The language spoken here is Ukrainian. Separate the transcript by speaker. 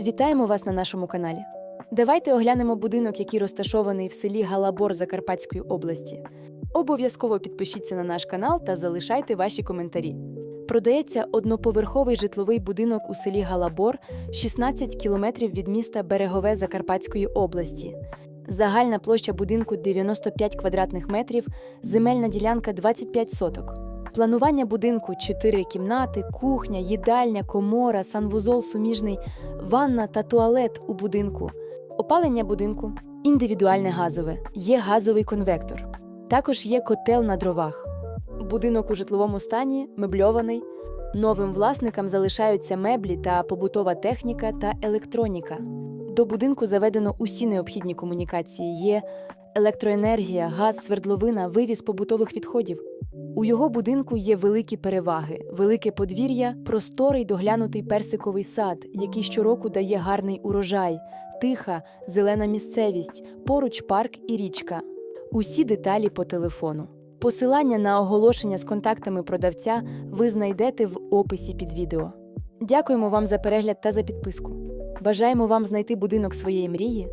Speaker 1: Вітаємо вас на нашому каналі. Давайте оглянемо будинок, який розташований в селі Галабор Закарпатської області. Обов'язково підпишіться на наш канал та залишайте ваші коментарі. Продається одноповерховий житловий будинок у селі Галабор, 16 кілометрів від міста Берегове Закарпатської області. Загальна площа будинку 95 квадратних метрів, земельна ділянка 25 соток. Планування будинку 4 кімнати, кухня, їдальня, комора, санвузол суміжний, ванна та туалет у будинку. Опалення будинку індивідуальне газове, є газовий конвектор. Також є котел на дровах. Будинок у житловому стані мебльований. Новим власникам залишаються меблі та побутова техніка та електроніка. До будинку заведено усі необхідні комунікації: є електроенергія, газ, свердловина, вивіз побутових відходів. У його будинку є великі переваги: велике подвір'я, просторий доглянутий персиковий сад, який щороку дає гарний урожай, тиха, зелена місцевість, поруч парк і річка. Усі деталі по телефону. Посилання на оголошення з контактами продавця ви знайдете в описі під відео. Дякуємо вам за перегляд та за підписку. Бажаємо вам знайти будинок своєї мрії